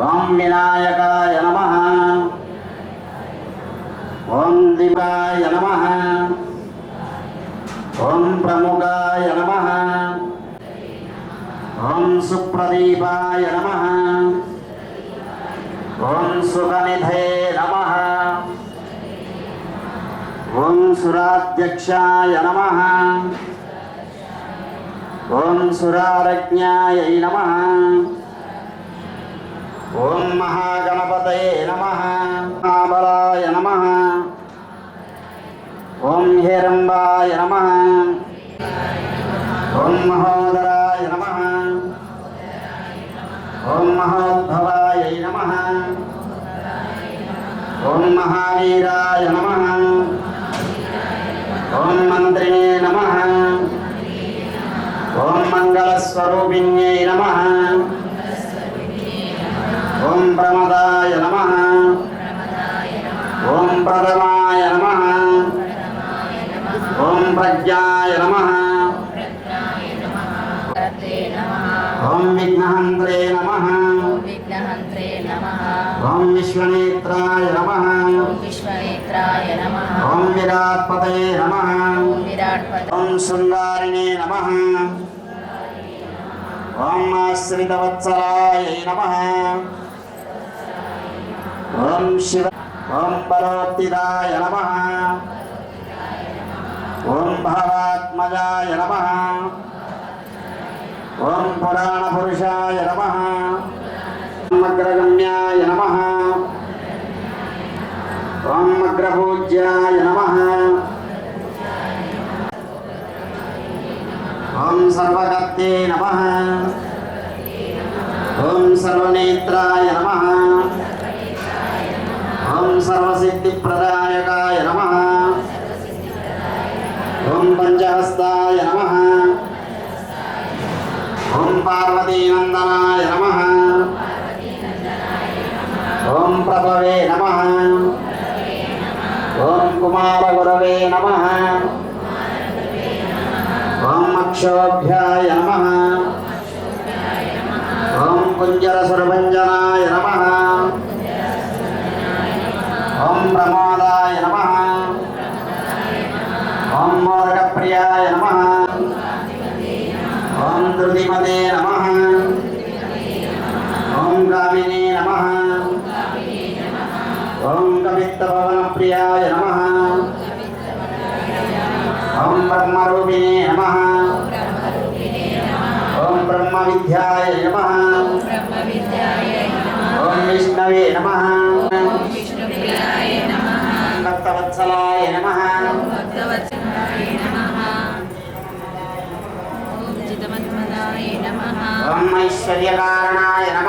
ఓం వినాయకాయ నమ. ఓం దివాయ నమ. ఓం ప్రముఖాయ నమ. ఓం సుప్రదీపాయ నమ. ఓం సుఖనిధే నమ. ఓం సురాధ్యక్షాయ నమ. ఓం సురారజ్ఞాయ నమ. ఓం మహాగణపతయే నమ. మహాబలాయ నమ. ఓం హేరంబాయ నమ. ఓం మహోదరాయ నమ. ఓం మహోద్భవాయ నమ. ఓం మహావీరాయ స్వరూపిణ్యై నమ ఓం ప్రమదాయ నమ ఓం ప్రథమాయ నమ ఓం ప్రజ్ఞాయ నమ ఓం విఘ్నహంత్రే నమ ఓం విశ్వనేత్రాయ నమ ఓం విరాట్పతే నమ ఓం సుందారిణే నమ ఓం ఆశ్రితవత్సలాయ నమ ఓం శివ ఓం బలోత్తిదాయ నమ ఓం భావాత్మజాయ నమ ఓం పురాణపురుషాయ నమ అగ్రగమ్యాయ నమ ఓం అగ్రపూజ్యాయ నమ ఓం సర్వకర్తే నమ ఓం సర్వనేత్రాయ నమ. ఓం సర్వసిద్ధిప్రదాయకాయ నమ. ఓం పంచహస్తాయ నమ. ఓం పార్వతీనందనాయ నమ. ఓం ప్రభవే నమ. ఓం కుమారగురవే నమ. ఓం అక్షోభ్యాయ నమ. ఓం కుంజరసురభంజనాయ నమ ఓం ప్రమోదాయ నమ ఓం మోదకప్రియాయ నమ ఓం ధృతిమతే నమ ఓం కామినే నమ ఓం కవిత్తభవనప్రియాయ నమ ఓం బ్రహ్మరూపిణే నమ ఓం బ్రహ్మ విద్యాయ నమ ఓం విష్ణవే నమ. ఓం ఐశ్వర్యకారణాయ నమ.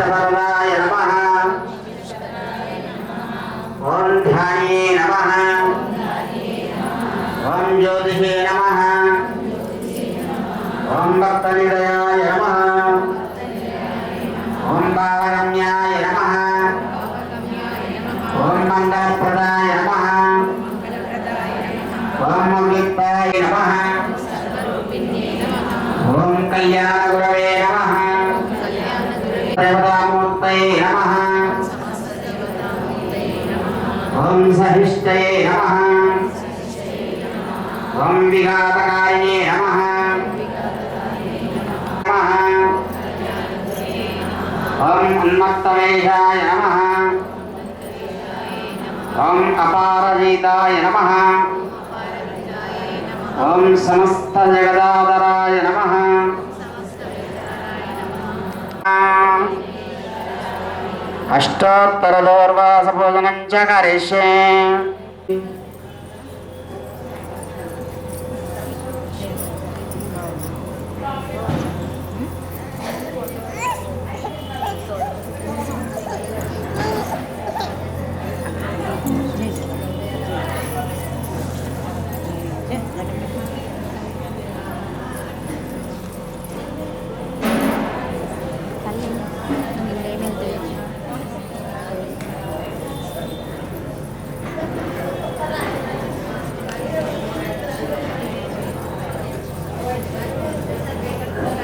ఓం అవిష్టవరదాయ నమ. ఓం ధ్యానే నమ. ఓం జ్యోతిషే నమ. ఓం భక్తనిలయాయ నమ ఓం భావరమ్యాయ నమ ఓం మంగళప్రదాయ నమ ఓం అమృతాయ నమ ఓం కళ్యాణగురవే నమ దేవతామూర్తయే నమ ఓం సహిష్టయే నమ ఓం విఘాతకారిణే నమ ఓం ఉన్మత్తవేషాయ నమ ఓం అపారజీతాయ నమ ఓం సమస్త జగదాదరాయ నమ అష్టోత్తరదోర్వాసభోజనం చ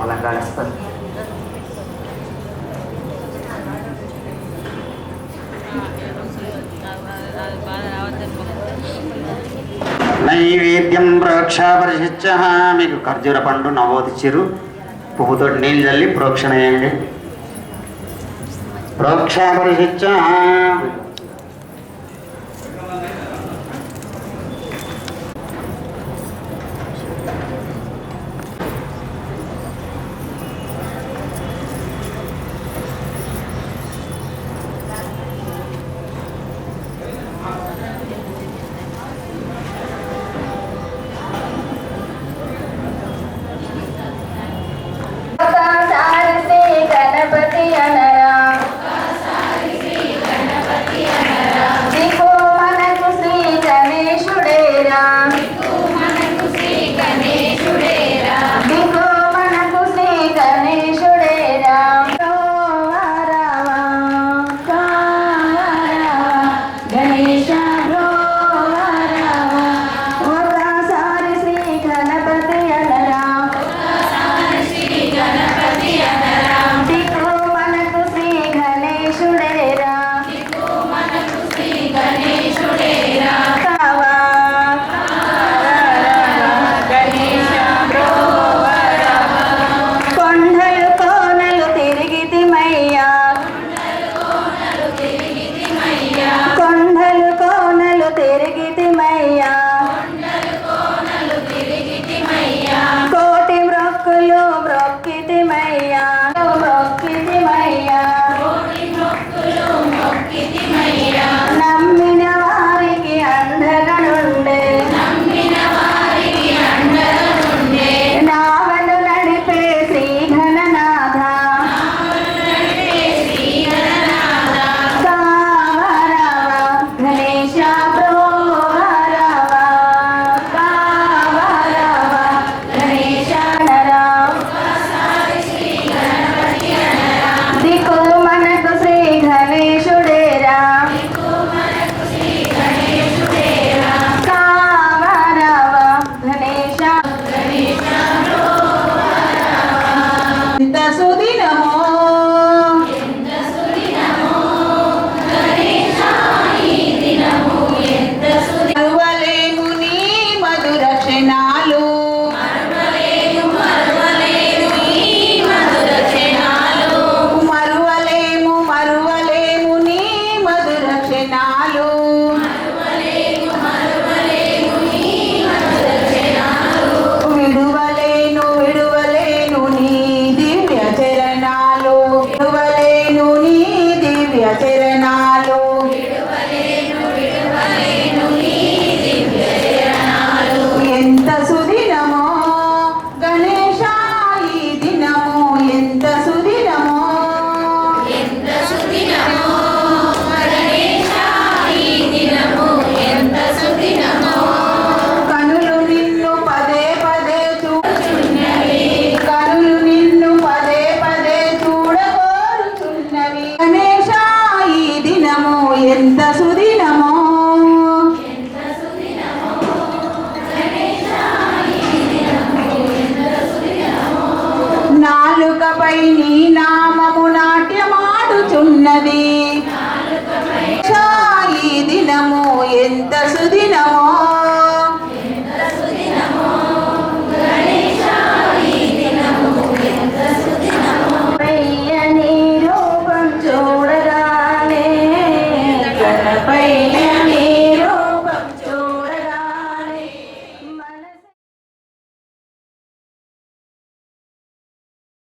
వాళ్ళని కలుస్తారు నైవేద్యం ప్రోక్షాపరిశిచ్చ మీకు ఖర్జూర పండు నవోదిచ్చిరు. పువ్వుతో నీళ్ళు చల్లి ప్రోక్షణ చేయండి ప్రోక్షాపరిశిచ్చ Gracias.